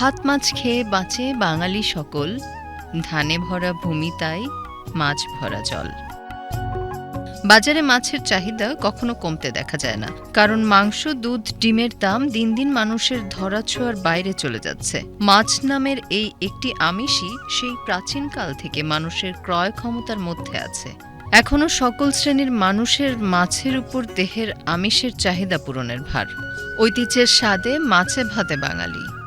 ভাত মাছ খেয়ে বাঁচে বাঙালি সকল। ধানে ভরা ভূমি তাই, মাছ ভরা জল। বাজারে মাছের চাহিদা কখনো কমতে দেখা যায় না। কারণ মাংস, দুধ, ডিমের দাম দিন দিন মানুষের ধরাছোঁয়ার বাইরে চলে যাচ্ছে। মাছ নামের এই একটি আমিষই সেই প্রাচীনকাল থেকে মানুষের ক্রয় ক্ষমতার মধ্যে আছে। এখনও সকল শ্রেণির মানুষের মাছের উপর দেহের আমিষের চাহিদা পূরণের ভার। ঐতিহ্যের স্বাদে, মাছে ভাতে বাঙালি।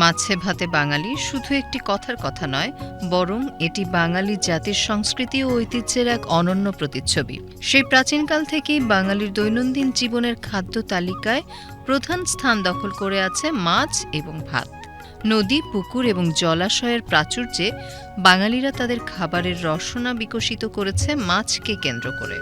মাছে ভাতে বাঙালি শুধু একটি কথার কথা নয়, বরং এটি বাঙালি জাতির সংস্কৃতি ও ঐতিহ্যের এক অনন্য প্রতিচ্ছবি। সেই প্রাচীনকাল থেকেই বাঙালির দৈনন্দিন জীবনের খাদ্য তালিকায় প্রধান স্থান দখল করে আছে মাছ এবং ভাত। নদী, পুকুর এবং জলাশয়ের প্রাচুর্যে বাঙালিরা তাদের খাবারের রসনা বিকশিত করেছে মাছকে কেন্দ্র করে।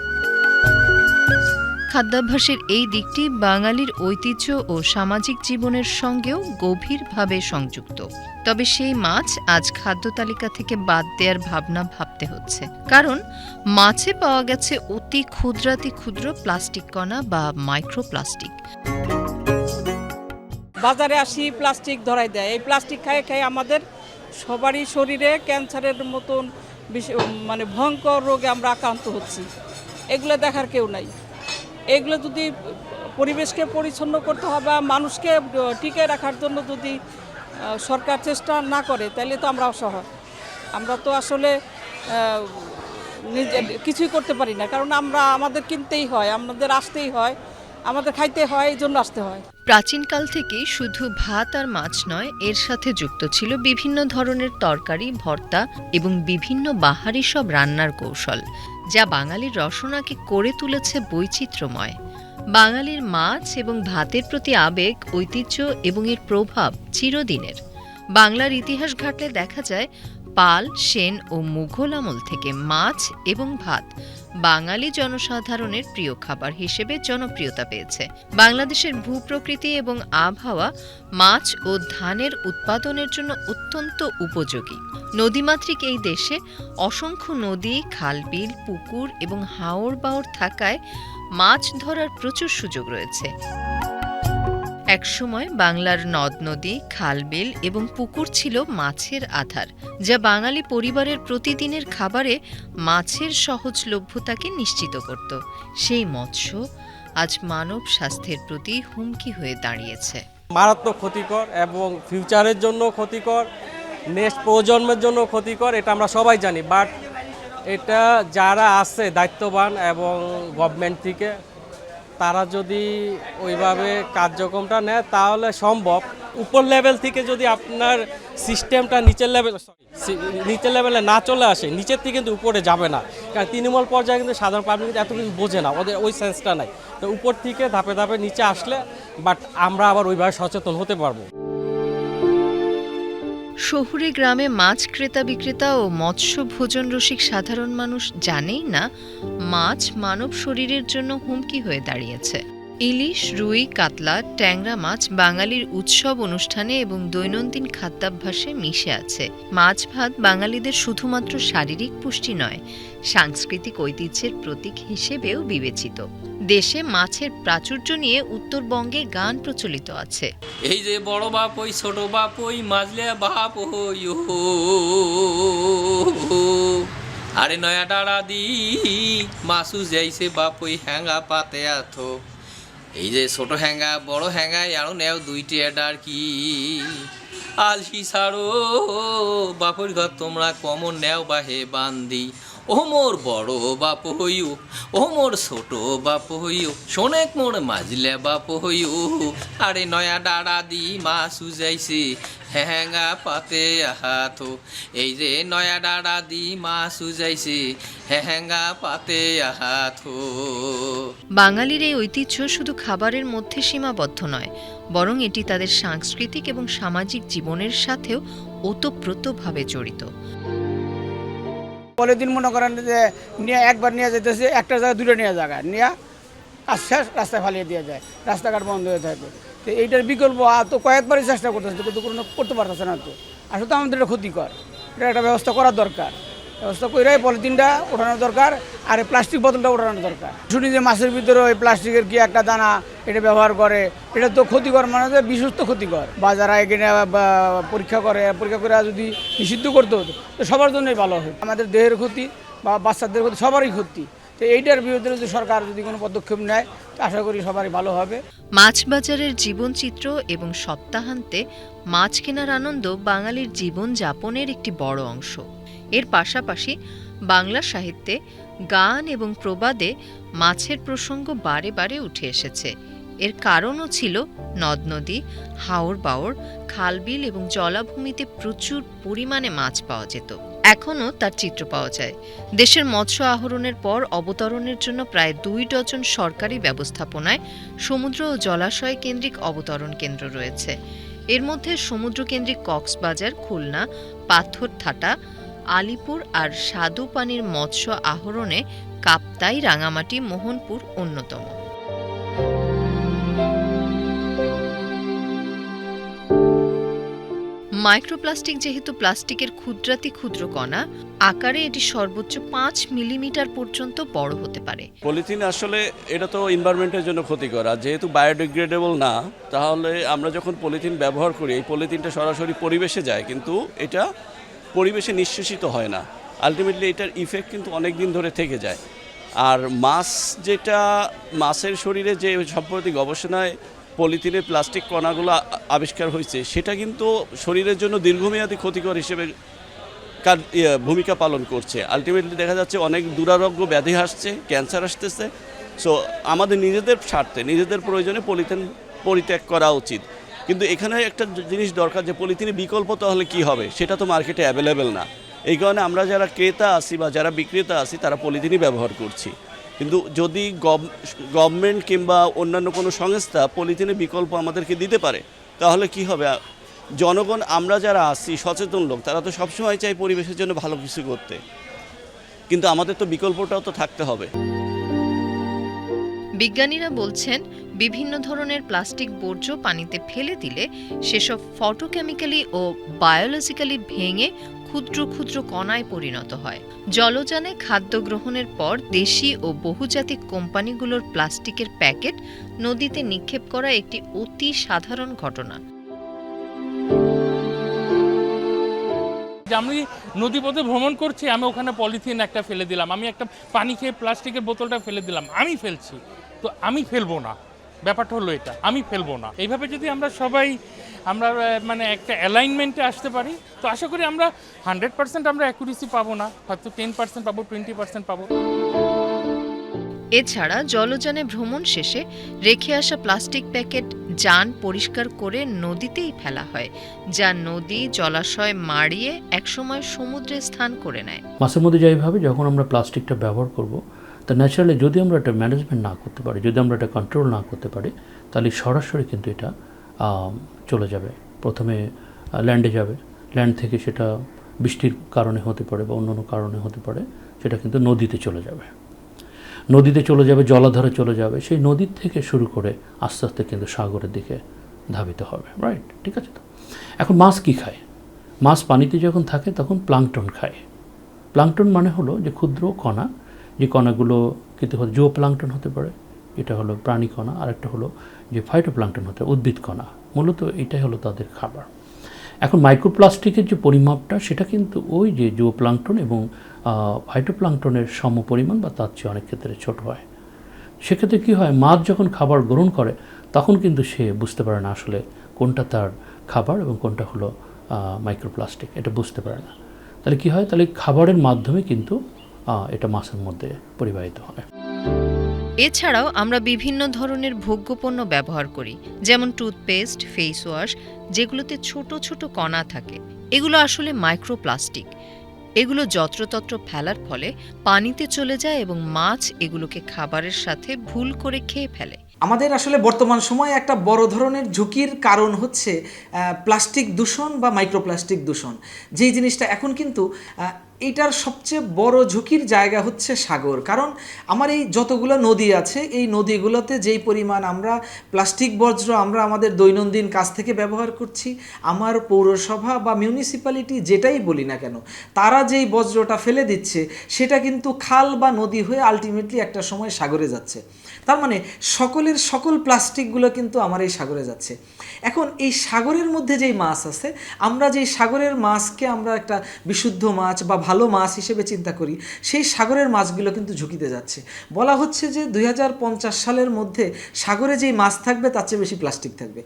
খাদ্যাভ্যাসের এই দিকটি বাঙালির ঐতিহ্য ও সামাজিক জীবনের সঙ্গেও গভীরভাবে সংযুক্ত। তবে সেই মাছ আজ খাদ্য তালিকা থেকে বাদ দেওয়ার ভাবনা ভাবতে হচ্ছে। কারণ, মাছে পাওয়া গেছে অতি ক্ষুদ্রাতি ক্ষুদ্র প্লাস্টিক কণা বা মাইক্রোপ্লাস্টিক। বাজারে আসি, প্লাস্টিক ধরাই দেয়। এই প্লাস্টিক খাই খাই আমাদের সবারই শরীরে ক্যান্সারের মতন মানে ভয়ঙ্কর রোগে আমরা আক্রান্ত হচ্ছি। এগুলো দেখার কেউ নাই। এগুলো যদি পরিবেশকে পরিচ্ছন্ন করতে হবে বা মানুষকে টিকে রাখার জন্য যদি সরকার চেষ্টা না করে, তাহলে তো আমরা অসহায়। আমরা তো আসলে নিজে কিছুই করতে পারি না। কারণ আমরা, আমাদের কিনতেই হয়, আমাদের আসতেই হয়, আমাদের খাইতে হয়, এই জন্য আসতে হয়। প্রাচীনকাল থেকেই শুধু ভাত আর মাছ নয়, এর সাথে যুক্ত ছিল বিভিন্ন ধরনের তরকারি, ভর্তা এবং বিভিন্ন বাহারি সব রান্নার কৌশল, যা বাঙালির রসনাকে করে তুলেছে বৈচিত্র্যময়। বাঙালির মাছ এবং ভাতের প্রতি আবেগ, ঐতিহ্য এবং এর প্রভাব চিরদিনের। বাংলার ইতিহাস ঘাটলে দেখা যায়, পাল, সেন ও মুঘল আমল থেকে মাছ এবং ভাত বাঙালি জনসাধারণের প্রিয় খাবার হিসেবে জনপ্রিয়তা পেয়েছে। বাংলাদেশের ভূপ্রকৃতি এবং আবহাওয়া মাছ ও ধানের উৎপাদনের জন্য অত্যন্ত উপযোগী। নদীমাতৃক এই দেশে অসংখ্য নদী, খালবিল, পুকুর এবং হাওড় বাওড় থাকায় মাছ ধরার প্রচুর সুযোগ রয়েছে। একসময় বাংলার নদ নদী, খালবিল এবং পুকুর ছিল মাছের আধার, যা বাঙালি পরিবারের প্রতিদিনের খাবারে মাছের সহজলভ্যতাকে নিশ্চিত করত। সেই মৎস্য আজ মানব স্বাস্থ্যের প্রতি হুমকি হয়ে দাঁড়িয়েছে। মারাত্মক ক্ষতিকর এবং ফিউচারের জন্য ক্ষতিকর, নেক্সট প্রজন্মের জন্য ক্ষতিকর, এটা আমরা সবাই জানি। বাট এটা যারা আছে, দায়িত্ববান এবং গভর্নমেন্ট থেকে তারা যদি ওইভাবে কার্যক্রমটা নেয়, তাহলে সম্ভব। উপর লেভেল থেকে যদি আপনার সিস্টেমটা নিচের লেভেল নিচের লেভেলে না চলে আসে, নিচের থেকে কিন্তু উপরে যাবে না। কারণ তৃণমূল পর্যায়ে কিন্তু সাধারণ পাবলিক এত কিছু বোঝে না, ওদের ওই সেন্সটা নাই। তো উপর থেকে ধাপে ধাপে নিচে আসলে বাট আমরা আবার ওইভাবে সচেতন হতে পারব। শহুরে গ্রামে মাছ ক্রেতা বিক্রেতা ও মৎস্য ভোজন রসিক সাধারণ মানুষ জানেই না মাছ মানব শরীরের জন্য হুমকি হয়ে দাঁড়িয়েছে। ইলিশ, রুই, কাতলা, ট্যাংরা মাছ বাঙালির উৎসব অনুষ্ঠানে এবং দৈনন্দিন খাদ্যাভ্যাসে মিশে আছে। মাছ ভাত বাঙালিদের শুধুমাত্র শারীরিক পুষ্টি নয়, সাংস্কৃতিক ঐতিহ্যের প্রতীক হিসেবেও বিবেচিত। দেশে মাছের প্রাচুর্য নিয়ে উত্তরবঙ্গে গান প্রচলিত আছে। এই যে বড় বাপ, ওই ছোট বাপ, ওই মাজলে বাপ হই ও আরে নয়া ডাড়া দি মাসু যাইছে বাপ, ওই হ্যাঙ্গা পাতে আথো। এই যে ছোট হ্যাঙ্গা, বড় হ্যাঙ্গায় আরও নেও দুইটি এডার কি? আলসি সারো বাপুর ঘর তোমরা কমন নেও বাহে বান্দি। ও মোর বড় বাপ হইও ও মোর ছোট বাপ হইও শোনেক মোর মাজলে বাপ হইও আরে নয়া ডাড়া দি মা সুজাইছে হ্যাঙ্গা পাতে আহাত। এই যে নয়া ডাড়া দি মা সুজাইছে হ্যাঙ্গা পাতে আহাত। বাঙালির এই ঐতিহ্য শুধু খাবারের মধ্যে সীমাবদ্ধ নয়, বরং এটি তাদের সাংস্কৃতিক এবং সামাজিক জীবনের সাথেও ওতপ্রোতভাবে জড়িত। পরের দিন মনে করেন যে নিয়ে একবার নিয়ে যেতেছে, একটা জায়গায় দুটো নিয়ে জায়গা নিয়ে আশ্বাস রাস্তায় ফালিয়ে দিয়ে যায়। রাস্তাঘাট বন্ধ হয়ে থাকে। তো এইটার বিকল্প তো কয়েকবারই চেষ্টা করতেছে, কিন্তু কোনো করতে পারতেছে না তো। আসলে তো আমাদের এটা ক্ষতিকর। এটা একটা ব্যবস্থা করার দরকার। ব্যবস্থা করে পলিথিনটা ওঠানো দরকার আর প্লাস্টিক বোতলটা ওঠানো দরকার। শুনি যে মাছের ভিতরে ওই প্লাস্টিকের কি একটা দানা এটা ব্যবহার করে, এটা তো ক্ষতিকর মানে যে বিশুদ্ধ ক্ষতিকর। বা যারা এখানে পরীক্ষা করে পরীক্ষা করে যদি নিষিদ্ধ করতে হতো, তো সবার জন্যই ভালো হয়। আমাদের দেহের ক্ষতি বা বাচ্চাদের ক্ষতি, সবারই ক্ষতি। তো এইটার বিরুদ্ধে যদি সরকার যদি কোনো পদক্ষেপ নেয় আশা করি সবারই ভালো হবে। মাছ বাজারের জীবনচিত্র এবং সপ্তাহান্তে মাছ কেনার আনন্দ বাঙালির জীবন যাপনের একটি বড় অংশ। এর পাশাপাশি বাংলা সাহিত্যে গান এবং প্রবাদে মাছের প্রসঙ্গ বারে বারে উঠে এসেছে। এর কারণও ছিল নদ নদী, হাওর বাওর, খালবিল এবং জলাভূমিতে প্রচুর পরিমাণে মাছ পাওয়া যেত। এখনও তার চিত্র পাওয়া যায়। দেশের মৎস্য আহরণের পর অবতরণের জন্য প্রায় দুই ডজন সরকারি ব্যবস্থাপনায় সমুদ্র ও জলাশয় কেন্দ্রিক অবতরণ কেন্দ্র রয়েছে। এর মধ্যে সমুদ্রকেন্দ্রিক কক্সবাজার, খুলনা, পাথরথাটা আলিপুর আর স্বাদুপানির মৎস্য আহরণে কাপ্তাই রাঙামাটি মোহনপুর অন্যতম। মাইক্রোপ্লাস্টিক যেহেতু প্লাস্টিকের ক্ষুদ্রাতি ক্ষুদ্র কণা, আকারে এটি সর্বোচ্চ পাঁচ মিলিমিটার পর্যন্ত বড় হতে পারে। পলিথিন আসলে এটা তো এনভায়রনমেন্টের জন্য ক্ষতিকর। আর যেহেতু বায়োডিগ্রেডেবল না, তাহলে আমরা যখন পলিথিন ব্যবহার করি, এই পলিথিনটা সরাসরি পরিবেশে যায়, কিন্তু এটা পরিবেশে নিঃশেষিত হয় না। আলটিমেটলি এটার ইফেক্ট কিন্তু অনেক দিন ধরে থেকে যায়। আর মাছ যেটা মাছের শরীরে যে সম্প্রতি গবেষণায় পলিথিনের প্লাস্টিক কণাগুলো আবিষ্কার হয়েছে সেটা কিন্তু শরীরের জন্য দীর্ঘমেয়াদী ক্ষতিকর হিসেবে ইয়ে, ভূমিকা পালন করছে। আলটিমেটলি দেখা যাচ্ছে অনেক দুরারোগ্য ব্যাধি আসছে ক্যান্সার আসতেছে। সো আমাদের নিজেদের স্বার্থে নিজেদের প্রয়োজনে পলিথিন পরিত্যাগ করা উচিত। কিন্তু এখানে একটা জিনিস দরকার যে পলিথিনের বিকল্প তাহলে কি হবে? সেটা তো মার্কেটে অ্যাভেলেবেল না। এই কারণে আমরা যারা ক্রেতা আছি বা যারা বিক্রেতা আছি, তারা পলিথিনই ব্যবহার করছি। কিন্তু যদি গভর্নমেন্ট কিংবা অন্যান্য কোনো সংস্থা পলিথিনের বিকল্প আমাদেরকে দিতে পারে, তাহলে কি হবে? জনগণ, আমরা যারা আছি, সচেতন লোক, তারা তো সবসময় চাই পরিবেশের জন্য ভালো কিছু করতে। কিন্তু আমাদের তো বিকল্পটাও তো থাকতে হবে। বিজ্ঞানীরা বলছেন, বিভিন্ন ধরনের প্লাস্টিক বর্জ্য পানিতে ফেলে দিলে সেসব ফটোকেমিক্যালি ও বায়োলজিক্যালি ভেঙে ক্ষুদ্র ক্ষুদ্র কণায় পরিণত হয়। জলযানে খাদ্য গ্রহণের পর দেশি ও বহুজাতিক কোম্পানিগুলোর প্লাস্টিকের প্যাকেট নদীতে নিক্ষেপ করা একটি অতি সাধারণ ঘটনা। আমি নদীপথে ভ্রমণ করছি, আমি ওখানে পলিথিন একটা ফেলে দিলাম, আমি একটা পানি খেয়ে প্লাস্টিকের বোতলটা ফেলে দিলাম, আমি ফেলছি। তো আমি ফেলব না। ব্যাপারটা হলো এটা আমি ফেলব না। এইভাবে যদি আমরা সবাই আমরা মানে একটা অ্যালাইনমেন্টে আসতে পারি তো আশা করি আমরা হান্ড্রেড পার্সেন্ট আমরা অ্যাকুরেসি পাবো না হয়তো টেন পার্সেন্ট পাবো টোয়েন্টি পার্সেন্ট পাবো। এছাড়া জলযানে ভ্রমণ শেষে রেখে আসা প্লাস্টিক প্যাকেট যান পরিষ্কার করে নদীতেই ফেলা হয় যা নদী জলাশয় মাড়িয়ে একসময় সমুদ্রে স্থান করে নেয়। মাছের মধ্যে যাইভাবে যখন আমরা প্লাস্টিকটা ব্যবহার করব তা ন্যাচারালি যদি আমরা এটা ম্যানেজমেন্ট না করতে পারি, যদি আমরা এটা কন্ট্রোল না করতে পারি, তাহলে সরাসরি কিন্তু এটা চলে যাবে। প্রথমে ল্যান্ডে যাবে। ল্যান্ড থেকে সেটা বৃষ্টির কারণে হতে পারে বা অন্য কারণে হতে পারে, সেটা কিন্তু নদীতে চলে যাবে। নদীতে চলে যাবে, জলাধারে চলে যাবে, সেই নদীর থেকে শুরু করে আস্তে আস্তে কিন্তু সাগরের দিকে ধাবিত হবে রাইট ঠিক আছে তো? এখন মাছ কী খায়? মাছ পানিতে যখন থাকে, তখন প্লাংটন খায়। প্লাংটন মানে হলো যে ক্ষুদ্র কণা যে কণাগুলো কিন্তু হলো জো প্লাংটন হতে পারে, এটা হলো প্রাণী কণা আর একটা হলো যে ফাইটোপ্লাংটন হতে উদ্ভিদ কণা। মূলত এটাই হলো তাদের খাবার। এখন মাইক্রোপ্লাস্টিকের যে পরিমাপটা, সেটা কিন্তু ওই যে জো প্লাংটন এবং ফাইটোপ্লাংটনের সম পরিমাণ বা তার চেয়ে অনেক ক্ষেত্রে ছোট হয়। সেক্ষেত্রে কী হয়, মাছ যখন খাবার গ্রহণ করে, তখন কিন্তু সে বুঝতে পারে না আসলে কোনটা তার খাবার এবং কোনটা হলো মাইক্রোপ্লাস্টিক, এটা বুঝতে পারে না। তাহলে কী হয়, তাহলে খাবারের মাধ্যমে কিন্তু এটা মাছের মধ্যে পরিবাহিত হয়। এছাড়াও আমরা বিভিন্ন ধরনের ভোগ্যপণ্য ব্যবহার করি যেমন টুথপেস্ট ফেস ওয়াশ যেগুলোতে ছোট ছোট কণা থাকে। এগুলো আসলে মাইক্রোপ্লাস্টিক এগুলো যত্রতত্র ফেলার ফলে পানিতে চলে যায় এবং মাছ এগুলোকে খাবারের সাথে ভুল করে খেয়ে ফেলে। আমাদের আসলে বর্তমান সময়ে একটা বড় ধরনের ঝুঁকির কারণ হচ্ছে প্লাস্টিক দূষণ বা মাইক্রোপ্লাস্টিক দূষণ। যেই জিনিসটা এখন কিন্তু আহ, এইটার সবচেয়ে বড় ঝুঁকির জায়গা হচ্ছে সাগর। কারণ আমার এই যতগুলো নদী আছে এই নদীগুলোতে যেই পরিমাণ আমরা প্লাস্টিক বর্জ্য আমরা আমাদের দৈনন্দিন কাজ থেকে ব্যবহার করছি আমার পৌরসভা বা মিউনিসিপ্যালিটি যেটাই বলি না কেন তারা যেই বজ্রটা ফেলে দিচ্ছে সেটা কিন্তু খাল বা নদী হয়ে আলটিমেটলি একটা সময় সাগরে যাচ্ছে। তার মানে সকলের সকল প্লাস্টিকগুলো কিন্তু আমার এই সাগরে যাচ্ছে। এখন এই সাগরের মধ্যে যেই মাছ আছে আমরা যেই সাগরের মাছকে আমরা একটা বিশুদ্ধ মাছ বা ভালো মাছ হিসেবে চিন্তা করি, সেই সাগরের মাছগুলো কিন্তু ঝুঁকিতে যাচ্ছে। বলা হচ্ছে যে দুই হাজার পঞ্চাশ সালের মধ্যে সাগরে যেই মাছ থাকবে, তার চেয়ে বেশি প্লাস্টিক থাকবে।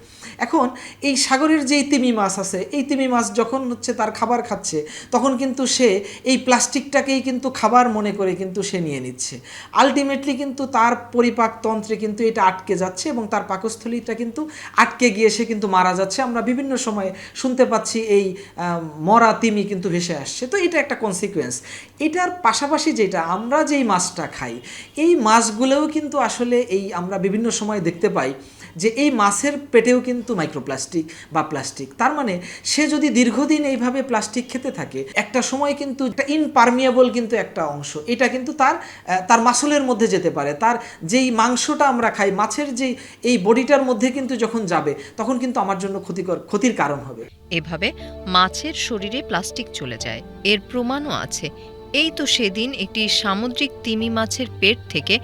এখন এই সাগরের যেই তিমি মাছ আছে, এই তিমি মাছ যখন হচ্ছে তার খাবার খাচ্ছে, তখন কিন্তু সে এই প্লাস্টিকটাকেই কিন্তু খাবার মনে করে কিন্তু সে নিয়ে নিচ্ছে। আলটিমেটলি কিন্তু তার পরিপাকতন্ত্রে কিন্তু এটা আটকে যাচ্ছে এবং তার পাকস্থলীটা কিন্তু আটকে গিয়ে সে কিন্তু মারা যাচ্ছে। আমরা বিভিন্ন সময়ে শুনতে পাচ্ছি এই মরা তিমি কিন্তু ভেসে আসছে। তো এটা একটা কনসিকুয়েন্স এটার পাশাপাশি যেটা, আমরা যেই মাছটা খাই, এই মাছগুলোও কিন্তু আসলে এই আমরা বিভিন্ন সময় দেখতে পাই যে এই মাছের পেটেও কিন্তু মাইক্রোপ্লাস্টিক বা প্লাস্টিক তার মানে সে যদি দীর্ঘদিন এইভাবে প্লাস্টিক খেতে থাকে, একটা সময় কিন্তু একটা ইনপারমিয়েবল কিন্তু একটা অংশ, এটা কিন্তু তার তার মাসলের মধ্যে যেতে পারে। তার যেই মাংসটা আমরা খাই, মাছের যেই, এই বডিটার মধ্যে কিন্তু যখন যাবে, তখন কিন্তু আমার জন্য ক্ষতিকর, ক্ষতির কারণ হবে। এভাবে মাছের শরীরে প্লাস্টিক চলে যায়। এর প্রমাণও আছে। এই তো সেদিন একটি সামুদ্রিক তিমি মাছের পেট থেকে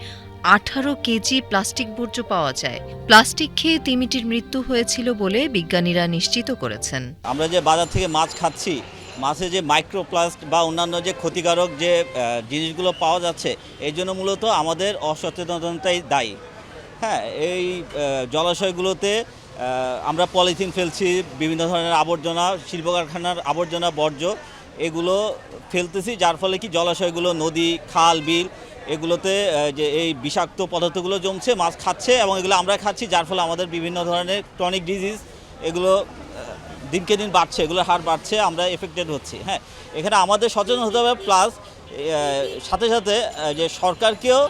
আঠারো কেজি প্লাস্টিক বর্জ্য পাওয়া যায়। প্লাস্টিক খেয়ে তিমিটির মৃত্যু হয়েছিল বলে বিজ্ঞানীরা নিশ্চিত করেছেন। আমরা যে বাজার থেকে মাছ খাচ্ছি মাছে যে মাইক্রোপ্লাস্ট বা অন্যান্য যে ক্ষতিকারক যে জিনিসগুলো পাওয়া যাচ্ছে এই জন্য মূলত আমাদের অসচেতনতাই দায়ী। হ্যাঁ এই জলাশয়গুলোতে আমরা পলিথিন ফেলছি, বিভিন্ন ধরনের আবর্জনা শিল্প কারখানার আবর্জনা বর্জ্য, এগুলো ফেলতেছি, যার ফলে কি জলাশয়গুলো, নদী, খাল, বিল এগুলোতে যে এই বিষাক্ত পদার্থগুলো জমছে, মাছ খাচ্ছে এবং এগুলো আমরা খাচ্ছি, যার ফলে আমাদের বিভিন্ন ধরনের ক্রনিক ডিজিজ এগুলো দিনকে দিন বাড়ছে, এগুলোর হার বাড়ছে, আমরা এফেক্টেড হচ্ছি হ্যাঁ। এখানে আমাদের সচেতন হতে হবে প্লাস সাথে সাথে যে সরকারকেও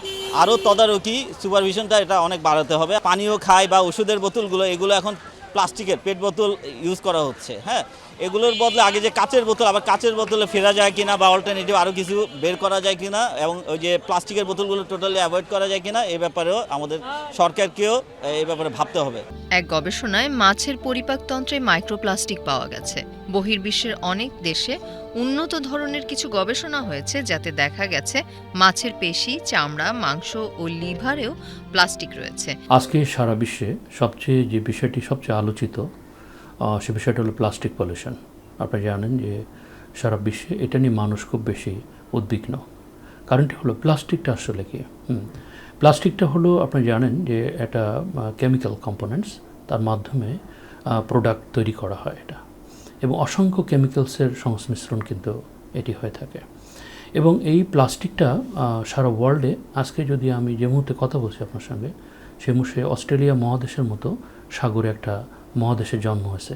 আরও তদারকি সুপারভিশনটা এটা অনেক বাড়াতে হবে। পানীয় খায় বা ওষুধের বোতলগুলো, এগুলো এখন প্লাস্টিকের, পেট বোতল ইউজ করা হচ্ছে হ্যাঁ। এগুলোর বদলে আগে যে কাচের বোতল আবার কাচের বোতলে ফেরা যায় কিনা বা অল্টারনেটিভ আরও কিছু বের করা যায় কিনা এবং ওই যে প্লাস্টিকের বোতলগুলো টোটালি অ্যাভয়েড করা যায় কিনা এই ব্যাপারেও আমাদের সরকারকেও এই ব্যাপারে ভাবতে হবে। এক গবেষণায় মাছের পরিপাকতন্ত্রে মাইক্রোপ্লাস্টিক পাওয়া গেছে। বহির্বিশ্বের অনেক দেশে উন্নত ধরনের কিছু গবেষণা হয়েছে যাতে দেখা গেছে মাছের পেশি চামড়া মাংস ও লিভারেও প্লাস্টিক রয়েছে। আজকে সারা বিশ্বে সবচেয়ে যে বিষয়টি সবচেয়ে আলোচিত সে বিষয়টা হলো প্লাস্টিক পলিউশন আপনারা জানেন যে সারা বিশ্বে এটা নিয়ে মানুষ খুব বেশি উদ্বিগ্ন। কারণটি হলো প্লাস্টিকটা আসলে কি? প্লাস্টিকটা হলো আপনি জানেন যে একটা কেমিক্যাল কম্পোনেন্টস তার মাধ্যমে প্রোডাক্ট তৈরি করা হয় এটা। এবং অসংখ্য কেমিক্যালসের সংমিশ্রণ কিন্তু এটি হয়ে থাকে। এবং এই প্লাস্টিকটা সারা ওয়ার্ল্ডে আজকে যদি আমি যে মুহূর্তে কথা বলছি আপনার সঙ্গে, সে মুহূর্তে অস্ট্রেলিয়া মহাদেশের মতো সাগরে একটা মহাদেশের জন্ম হয়েছে।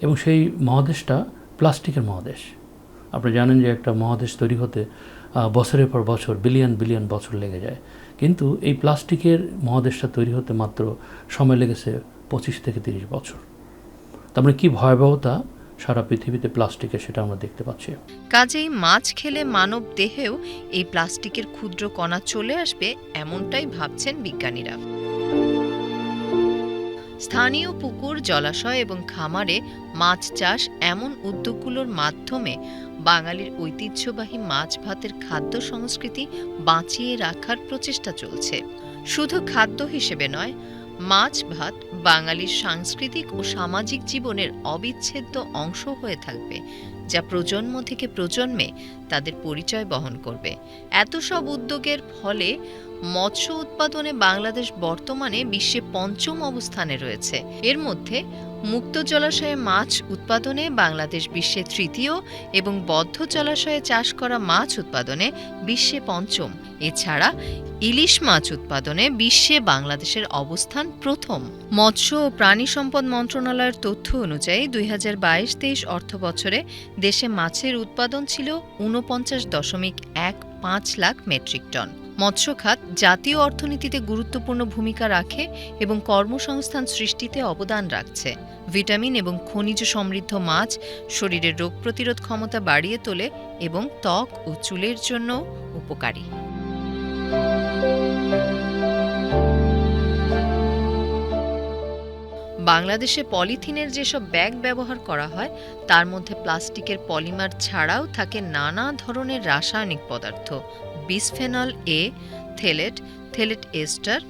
এবং সেই মহাদেশটা প্লাস্টিকের মহাদেশ। আপনি জানেন যে একটা মহাদেশ তৈরি হতে বছরের পর বছর বিলিয়ন বিলিয়ন বছর লেগে যায়। কিন্তু এই প্লাস্টিকের মহাদেশটা তৈরি হতে মাত্র সময় লেগেছে পঁচিশ থেকে তিরিশ বছর। তার মানে কী ভয়াবহতা সারা পৃথিবীতে প্লাস্টিকের সেটা আমরা দেখতে পাচ্ছি। কাজেই মাছ খেলে মানব দেহেও এই প্লাস্টিকের ক্ষুদ্র কণা চলে আসবে, এমনটাই ভাবছেন বিজ্ঞানীরা। স্থানীয় পুকুর, জলাশয় এবং খামারে মাছ চাষ এমন উদ্যোগগুলোর মাধ্যমে বাঙালির ঐতিহ্যবাহী মাছ ভাতের খাদ্য সংস্কৃতি বাঁচিয়ে রাখার প্রচেষ্টা চলছে। শুধু খাদ্য হিসেবে নয়, মাছ ভাত বাঙালির সাংস্কৃতিক ও সামাজিক জীবনের অবিচ্ছেদ্য অংশ হয়ে থাকবে, যা প্রজন্ম থেকে প্রজন্মে তাদের পরিচয় বহন করবে। এত সব উদ্যোগের ফলে মৎস্য উৎপাদনে বাংলাদেশ বর্তমানে বিশ্বে পঞ্চম অবস্থানে রয়েছে। এর মধ্যে মুক্ত জলাশয়ে মাছ উৎপাদনে বাংলাদেশ বিশ্বে তৃতীয় এবং বদ্ধ জলাশয়ে চাষ করা মাছ উৎপাদনে বিশ্বে পঞ্চম। এছাড়া ইলিশ মাছ উৎপাদনে বিশ্বে বাংলাদেশের অবস্থান প্রথম। মৎস্য ও প্রাণী সম্পদ মন্ত্রণালয়ের তথ্য অনুযায়ী দুই হাজার বাইশ তেইশ অর্থ বছরে দেশে মাছের উৎপাদন ছিল ঊনপঞ্চাশ দশমিক এক পাঁচ লাখ মেট্রিক টন। মৎস্য খাত জাতীয় অর্থনীতিতে গুরুত্বপূর্ণ ভূমিকা রাখে এবং কর্মসংস্থান সৃষ্টিতে অবদান রাখছে। ভিটামিন এবং খনিজ সমৃদ্ধ মাছ শরীরের রোগ প্রতিরোধ ক্ষমতা বাড়িয়ে তোলে এবং ত্বক ও চুলের জন্য উপকারী। বাংলাদেশে পলিথিনের যেসব ব্যাগ ব্যবহার করা হয়, তার মধ্যে প্লাস্টিকের পলিমার ছাড়াও থাকে নানা ধরনের রাসায়নিক পদার্থ bisphenol A, phthalate phthalate ester,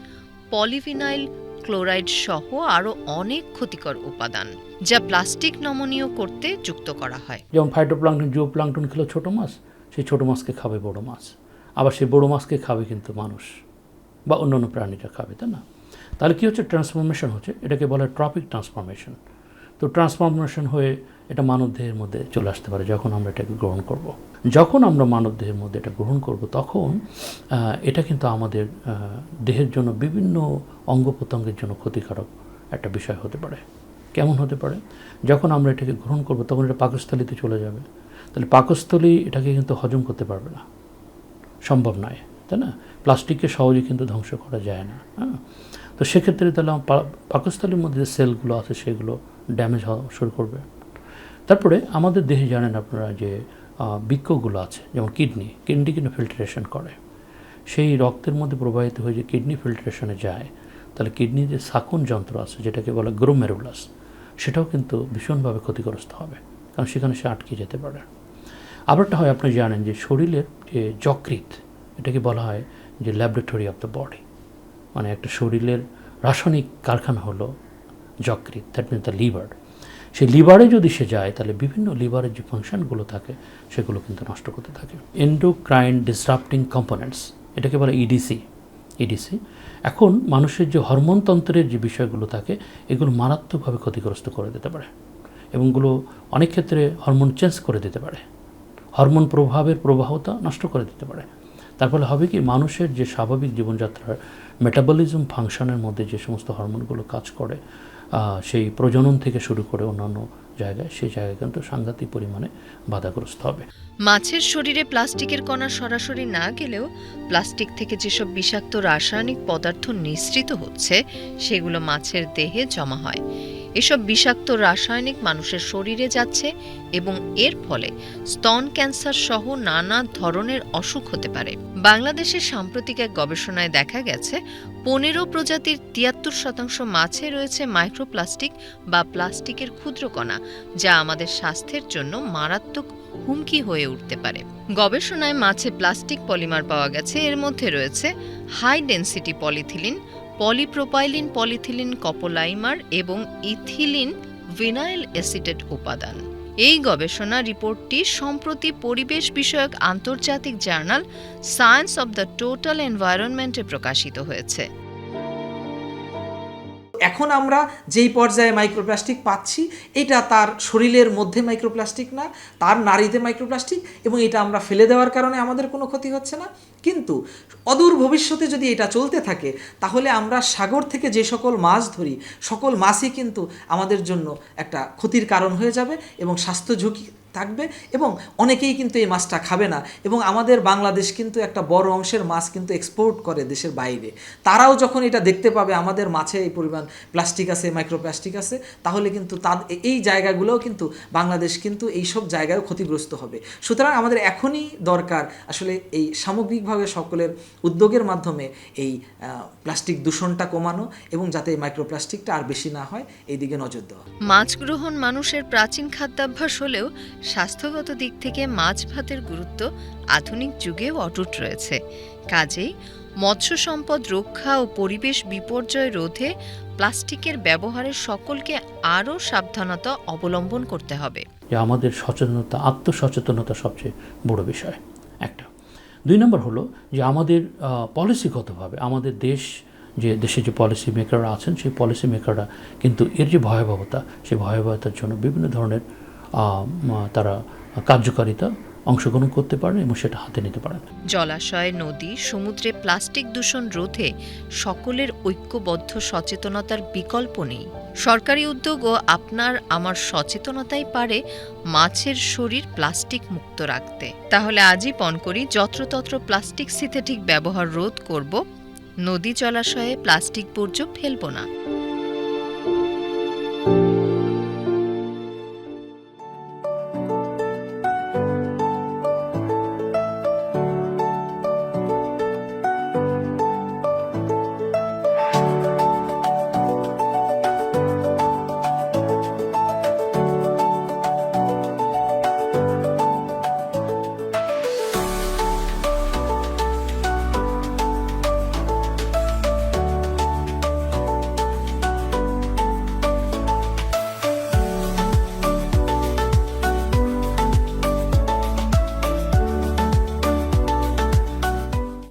polyvinyl chloride সহ আরও অনেক ক্ষতিকর উপাদান, যা প্লাস্টিক নমনীয় করতে যুক্ত করা হয়। যেমন ফাইটোপ্লাঙ্কটন জিও প্লাঙ্কটন খেলো ছোট মাছ, সেই ছোট মাছকে খাবে বড় মাছ। আবার সেই বড় মাছকে খাবে কিন্তু মানুষ, বা অন্যান্য প্রাণীরা খাবে, তাই না? তাহলে কী হচ্ছে? ট্রান্সফরমেশন হচ্ছে, এটাকে বলে ট্রপিক ট্রান্সফরমেশন। তো ট্রান্সফরমেশন হয়ে এটা মানবদেহের মধ্যে চলে আসতে পারে যখন আমরা এটাকে গ্রহণ করব। যখন আমরা মানবদেহের মধ্যে এটা গ্রহণ করব, তখন এটা কিন্তু আমাদের দেহের জন্য বিভিন্ন অঙ্গ প্রত্যঙ্গের জন্য ক্ষতিকারক একটা বিষয় হতে পারে। কেমন হতে পারে? যখন আমরা এটাকে গ্রহণ করব, তখন এটা পাকস্থলিতে চলে যাবে। তাহলে পাকস্থলী এটাকে কিন্তু হজম করতে পারবে না। সম্ভব নয়, তাই না? প্লাস্টিককে সহজে কিন্তু ধ্বংস করা যায় না হ্যাঁ? তো সেক্ষেত্রে তাহলে পাকস্থলীর মধ্যে যে সেলগুলো আছে, সেগুলো ড্যামেজ হওয়া শুরু করবে। তারপরে আমাদের দেহে জানেন আপনারা যে আহ, বৃক্কগুলো আছে যেমন কিডনি কিডনি কিন্তু ফিল্টারেশন করে। সেই রক্তের মধ্যে প্রবাহিত হয়ে যে কিডনি ফিল্টারেশনে যায় তাহলে কিডনির যে সাকুন যন্ত্র আছে যেটাকে বলে গ্রোমেরুলাস সেটাও কিন্তু ভীষণভাবে ক্ষতিগ্রস্ত হবে কারণ সেখানে সে আটকে যেতে পারে। আবারটা হয় আপনি জানেন যে শরীরের যে যকৃত এটাকে বলা হয় যে ল্যাবরেটরি অফ দ্য বডি মানে একটা শরীরের রাসায়নিক কারখানা হলো যকৃত দ্যাট মিনস দ্য লিভার সেই লিভারে যদি সে যায়, তাহলে বিভিন্ন লিভারের যে ফাংশনগুলো থাকে, সেগুলো কিন্তু নষ্ট করতে থাকে। এন্ডোক্রাইন ডিসরাপ্টিং কম্পোনেন্টস এটাকে বলে E ইডিসি ইডিসি এখন মানুষের যে হরমোনতন্ত্রের যে বিষয়গুলো থাকে, এগুলো মারাত্মকভাবে ক্ষতিগ্রস্ত করে দিতে পারে। এবংগুলো অনেক ক্ষেত্রে হরমোন চেঞ্জ করে দিতে পারে। হরমোন প্রভাবের প্রবাহতা নষ্ট করে দিতে পারে। তার ফলে হবে কি, মানুষের যে স্বাভাবিক জীবনযাত্রার মেটাবলিজম ফাংশনের মধ্যে যে সমস্ত হরমোনগুলো কাজ করে সেই প্রজনন থেকে শুরু করে অন্যান্য জায়গায় সেই জায়গায় কিন্তু সাংঘাতিক পরিমাণে বাধাগ্রস্ত হবে। মাছের শরীরে প্লাস্টিকের কণা সরাসরি না গেলেও প্লাস্টিক থেকে যেসব বিষাক্ত রাসায়নিক পদার্থ নিঃসৃত হচ্ছে, সেগুলো মাছের দেহে জমা হয়। এসব বিষাক্ত রাসায়নিক মানুষের শরীরে যাচ্ছে এবং এর ফলে স্তন ক্যান্সার সহ নানা ধরনের অসুখ হতে পারে। বাংলাদেশের সাম্প্রতিক এক গবেষণায় দেখা গেছে, পনেরো প্রজাতির তিয়াত্তর শতাংশ মাছে রয়েছে মাইক্রোপ্লাস্টিক বা প্লাস্টিকের ক্ষুদ্র কণা যা আমাদের স্বাস্থ্যের জন্য মারাত্মক হুমকি হয়ে উঠতে পারে। গবেষণায় মাছে প্লাস্টিক পলিমার পাওয়া গেছে, এর মধ্যে রয়েছে high density polyethylene polypropylene, polyethylene, copolymer এবং ইথিলিন ভিনাইল অ্যাসিটেট উপাদান। এই গবেষণা রিপোর্টটি সম্প্রতি পরিবেশ বিষয়ক আন্তর্জাতিক journal Science of the Total এনভায়রনমেন্টে প্রকাশিত হয়েছে। এখন আমরা যেই পর্যায়ে মাইক্রোপ্লাস্টিক পাচ্ছি, এটা তার শরীরের মধ্যে মাইক্রোপ্লাস্টিক না, তার নারীতে মাইক্রোপ্লাস্টিক এবং এটা আমরা ফেলে দেওয়ার কারণে আমাদের কোনো ক্ষতি হচ্ছে না। কিন্তু অদূর ভবিষ্যতে যদি এটা চলতে থাকে, তাহলে আমরা সাগর থেকে যে সকল মাছ ধরি, সকল মাছই কিন্তু আমাদের জন্য একটা ক্ষতির কারণ হয়ে যাবে এবং স্বাস্থ্য ঝুঁকি থাকবে এবং অনেকেই কিন্তু এই মাছটা খাবে না এবং আমাদের বাংলাদেশ কিন্তু একটা বড় অংশের মাছ কিন্তু এক্সপোর্ট করে দেশের বাইরে। তারাও যখন এটা দেখতে পাবে আমাদের মাছে এই পরিমাণ প্লাস্টিক আছে মাইক্রোপ্লাস্টিক আছে, তাহলে কিন্তু তাদ এই জায়গাগুলোও কিন্তু বাংলাদেশ কিন্তু এই সব জায়গায় ক্ষতিগ্রস্ত হবে। সুতরাং আমাদের এখনই দরকার আসলে এই সামগ্রিকভাবে সকলের উদ্যোগের মাধ্যমে এই প্লাস্টিক দূষণটা কমানো এবং যাতে এই মাইক্রোপ্লাস্টিকটা আর বেশি না হয় এই দিকে নজর দেওয়া। মাছ গ্রহণ মানুষের প্রাচীন খাদ্যাভ্যাস হলেও স্বাস্থ্যগত দিক থেকে মাছ ভাতের গুরুত্ব আধুনিক যুগেও অটুট রয়েছে। কাজেই মৎস্য সম্পদ রক্ষা ও পরিবেশ বিপর্যয় রোধে প্লাস্টিকের ব্যবহারে সকলকে আরও সাবধানতা অবলম্বন করতে হবে। আমাদের সচেতনতা, আত্মসচেতনতা সবচেয়ে বড় বিষয়। একটা। দুই নম্বর হলো যে আমাদের পলিসিগতভাবে আমাদের দেশ যে, দেশে যে পলিসি মেকাররা আছেন, সেই পলিসি মেকাররা কিন্তু এর যে ভয়াবহতা, সেই ভয়াবহতার জন্য বিভিন্ন ধরনের তারা কার্যকারিতা অংশগ্রহণ করতে পারেন এবং সেটা হাতে নিতে পারেন। জলাশয়, নদী, সমুদ্রে প্লাস্টিক দূষণ রোধে সকলের ঐক্যবদ্ধ সচেতনতার বিকল্প নেই। সরকারি উদ্যোগ ও আপনার আমার সচেতনতাই পারে মাছের শরীর প্লাস্টিক মুক্ত রাখতে। তাহলে আজই পণ করি, যত্রতত্র প্লাস্টিক সিথেটিক ব্যবহার রোধ করব। নদী জলাশয়ে প্লাস্টিক বর্জ্য ফেলব না।